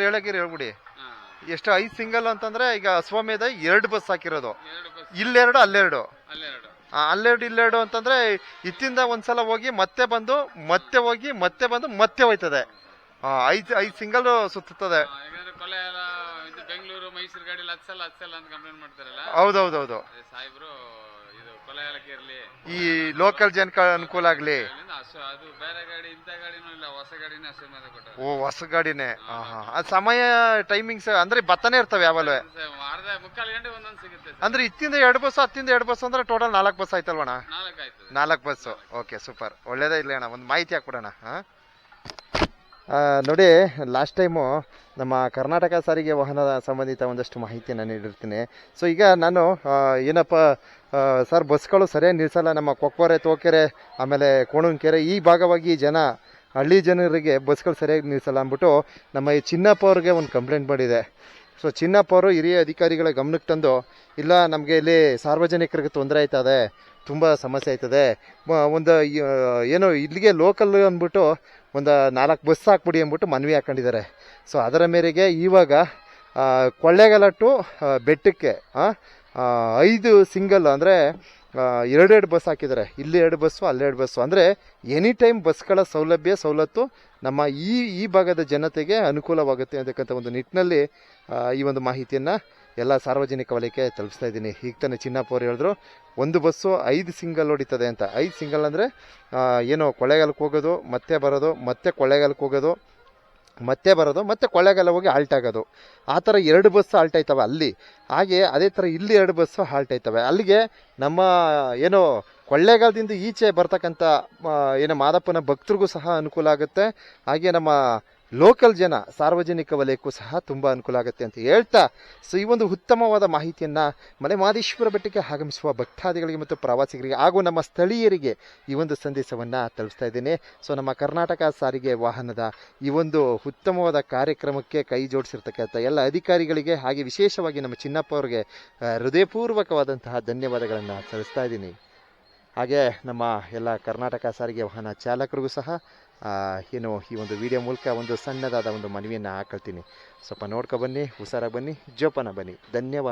ಹೇಳಗಿರಿ ಹೇಳ್ಬಿಡಿ. ಎಷ್ಟು ಐದು ಸಿಂಗಲ್ ಅಂತಂದ್ರೆ ಈಗ ಅಶ್ವಮೇಧ ಎರಡು ಬಸ್ ಹಾಕಿರೋದು. ಇಲ್ಲೆರಡು ಅಲ್ಲೆರಡು. ಅಲ್ಲೆರಡು. ಇಲ್ಲೆರಡು ಅಂತಂದ್ರೆ ಇತ್ತಿಂದ ಒಂದ್ಸಲ ಹೋಗಿ ಮತ್ತೆ ಬಂದು ಮತ್ತೆ ಹೋಗಿ ಮತ್ತೆ ಬಂದು ಮತ್ತೆ ಹೋಯ್ತದೆ. ಐದು ಐದು ಸಿಂಗಲ್ ಸುತ್ತುತ್ತದೆ. ಹೌದೌದೌದು. ಈ ಲೋಕಲ್ ಜನಕ್ಕೆ ಅನುಕೂಲ ಆಗ್ಲಿ. ಅದು ಬೇರೆ ಗಾಡಿ ಇಂಥ ಗಾಡಿನೂ ಇಲ್ಲ ಹೊಸ ಗಾಡಿನೇ ಅಷ್ಟು ಮೇಲೆ ಕೊಟ್ಟರು ಓ ಹೊಸ ಗಾಡಿನೇ? ಹಾಂ. ಹಾ ಅದು ಸಮಯ ಟೈಮಿಂಗ್ಸ್ ಅಂದ್ರೆ ಬತ್ತನೇ ಇರ್ತವೆ ಯಾವಲ್ವೇ ಅರ್ಧ ಮುಕ್ಕಾಲು ಗಂಟೆ ಒಂದೊಂದು ಸಿಗುತ್ತೆ ಸರ್. ಅಂದ್ರೆ ಇತ್ತಿಂದ ಎರಡು ಬಸ್ ಹತ್ತಿಂದ ಎರಡು ಬಸ್ ಅಂದ್ರೆ ಟೋಟಲ್ ನಾಲ್ಕು ಬಸ್ ಆಯ್ತಲ್ವಣ ನಾಲ್ಕು ಆಯ್ತದೆ. ನಾಲ್ಕು ಬಸ್ಸು. ಓಕೆ ಸೂಪರ್ ಒಳ್ಳೇದೇ ಇಲ್ಲ ಅಣ್ಣ. ಒಂದು ಮಾಹಿತಿ ಹಾಕ್ಬಿಡೋಣ ಹಾಂ? ನೋಡಿ ಲಾಸ್ಟ್ ಟೈಮು ನಮ್ಮ ಕರ್ನಾಟಕ ಸಾರಿಗೆ ವಾಹನದ ಸಂಬಂಧಿತ ಒಂದಷ್ಟು ಮಾಹಿತಿಯನ್ನು ನೀಡಿರ್ತೀನಿ. ಸೊ ಈಗ ನಾನು ಏನಪ್ಪ ಸರ್ ಬಸ್ಗಳು ಸರಿಯಾಗಿ ನಿಲ್ಲಿಸಲ್ಲ ನಮ್ಮ ಕೊಕ್ಕೋರೆ, ತೋಕೆರೆ, ಆಮೇಲೆ ಕೋಣಂಕೆರೆ, ಈ ಭಾಗವಾಗಿ ಜನ, ಹಳ್ಳಿ ಜನರಿಗೆ ಬಸ್ಗಳು ಸರಿಯಾಗಿ ನಿಲ್ಲಿಸಲ್ಲ ಅಂದ್ಬಿಟ್ಟು ನಮ್ಮ ಈ ಚಿನ್ನಪ್ಪ ಅವ್ರಿಗೆ ಒಂದು ಕಂಪ್ಲೇಂಟ್ ಮಾಡಿದೆ. ಸೊ ಚಿನ್ನಪ್ಪ ಅವರು ಹಿರಿಯ ಅಧಿಕಾರಿಗಳ ಗಮನಕ್ಕೆ ತಂದು, ಇಲ್ಲ, ನಮಗೆ ಇಲ್ಲಿ ಸಾರ್ವಜನಿಕರಿಗೆ ತೊಂದರೆ ಆಯ್ತದೆ. ತುಂಬ ಸಮಸ್ಯೆ ಆಯ್ತದೆ. ಒಂದು ಏನೋ ಇಲ್ಲಿಗೆ ಲೋಕಲ್ ಅಂದ್ಬಿಟ್ಟು ಒಂದು ನಾಲ್ಕು ಬಸ್ ಹಾಕ್ಬಿಡಿ ಅಂದ್ಬಿಟ್ಟು ಮನವಿ ಹಾಕ್ಕೊಂಡಿದ್ದಾರೆ ಸೊ ಅದರ ಮೇರೆಗೆ ಇವಾಗ ಕೊಳ್ಳೇಗಾಲ ಟು ಬೆಟ್ಟಕ್ಕೆ ಐದು ಸಿಂಗಲ್ ಅಂದರೆ ಎರಡೆರಡು ಬಸ್ ಹಾಕಿದ್ದಾರೆ. ಇಲ್ಲಿ ಎರಡು ಬಸ್ಸು ಅಲ್ಲೆರಡು ಬಸ್ಸು ಅಂದರೆ ಎನಿ ಟೈಮ್ ಬಸ್ಗಳ ಸೌಲಭ್ಯ, ಸವಲತ್ತು ನಮ್ಮ ಈ ಈ ಭಾಗದ ಜನತೆಗೆ ಅನುಕೂಲವಾಗುತ್ತೆ ಅಂತಕ್ಕಂಥ ಒಂದು ನಿಟ್ಟಿನಲ್ಲಿ ಈ ಒಂದು ಮಾಹಿತಿಯನ್ನು ಎಲ್ಲ ಸಾರ್ವಜನಿಕ ವಲಯಕ್ಕೆ ತಲುಪಿಸ್ತಾ ಇದ್ದೀನಿ. ಈಗ ತಾನೇ ಚಿನ್ನಪ್ಪ ಅವ್ರು ಹೇಳಿದ್ರು, ಒಂದು ಬಸ್ಸು ಐದು ಸಿಂಗಲ್ ಹೊಡಿತದೆ ಅಂತ. ಐದು ಸಿಂಗಲ್ ಅಂದರೆ ಏನೋ ಕೊಳ್ಳೇಗಾಲಕ್ಕೆ ಹೋಗೋದು, ಮತ್ತೆ ಬರೋದು, ಮತ್ತೆ ಕೊಳ್ಳೇಗಾಲಕ್ಕೆ ಹೋಗೋದು, ಮತ್ತೆ ಬರೋದು, ಮತ್ತೆ ಕೊಳ್ಳೇಗಾಲ ಹೋಗಿ ಹಾಲ್ಟ್ ಆಗೋದು. ಆ ಥರ ಎರಡು ಬಸ್ಸು ಹಾಲ್ಟ್ ಆಯ್ತವೆ ಅಲ್ಲಿ. ಹಾಗೆ ಅದೇ ಥರ ಇಲ್ಲಿ ಎರಡು ಬಸ್ಸು ಹಾಲ್ಟ್ ಆಯ್ತವೆ. ಅಲ್ಲಿಗೆ ನಮ್ಮ, ಏನೋ, ಕೊಳ್ಳೇಗಾಲದಿಂದ ಈಚೆ ಬರ್ತಕ್ಕಂಥ ಏನು ಏನೋ ಮಾದಪ್ಪನ ಭಕ್ತರಿಗೂ ಸಹ ಅನುಕೂಲ ಆಗುತ್ತೆ. ಹಾಗೆ ನಮ್ಮ ಲೋಕಲ್ ಜನ ಸಾರ್ವಜನಿಕ ವಲಯಕ್ಕೂ ಸಹ ತುಂಬ ಅನುಕೂಲ ಆಗುತ್ತೆ ಅಂತ ಹೇಳ್ತಾ, ಸೊ ಈ ಒಂದು ಉತ್ತಮವಾದ ಮಾಹಿತಿಯನ್ನು ಮಲೆ ಮಹದೇಶ್ವರ ಬೆಟ್ಟಕ್ಕೆ ಆಗಮಿಸುವ ಭಕ್ತಾದಿಗಳಿಗೆ ಮತ್ತು ಪ್ರವಾಸಿಗರಿಗೆ ಹಾಗೂ ನಮ್ಮ ಸ್ಥಳೀಯರಿಗೆ ಈ ಒಂದು ಸಂದೇಶವನ್ನು ತಲುಪಿಸ್ತಾ ಇದ್ದೇನೆ. ಸೊ ನಮ್ಮ ಕರ್ನಾಟಕ ಸಾರಿಗೆ ವಾಹನದ ಈ ಒಂದು ಉತ್ತಮವಾದ ಕಾರ್ಯಕ್ರಮಕ್ಕೆ ಕೈ ಜೋಡಿಸಿರ್ತಕ್ಕಂಥ ಎಲ್ಲ ಅಧಿಕಾರಿಗಳಿಗೆ ಹಾಗೆ ವಿಶೇಷವಾಗಿ ನಮ್ಮ ಚಿನ್ನಪ್ಪ ಅವರಿಗೆ ಹೃದಯಪೂರ್ವಕವಾದಂತಹ ಧನ್ಯವಾದಗಳನ್ನು ಸಲ್ಲಿಸ್ತಾ ಇದ್ದೀನಿ. ಹಾಗೆ ನಮ್ಮ ಎಲ್ಲ ಕರ್ನಾಟಕ ಸಾರಿಗೆ ವಾಹನ ಚಾಲಕರಿಗೂ ಸಹ ಏನು, ಈ ಒಂದು ವಿಡಿಯೋ ಮೂಲಕ ಒಂದು ಸಣ್ಣದಾದ ಒಂದು ಮನವಿಯನ್ನು ಹಾಕೊಳ್ತೀನಿ. ಸ್ವಲ್ಪ ನೋಡ್ಕೊ ಬನ್ನಿ, ಹುಷಾರಾಗಿ ಬನ್ನಿ, ಜೋಪಾನ ಬನ್ನಿ. ಧನ್ಯವಾದ.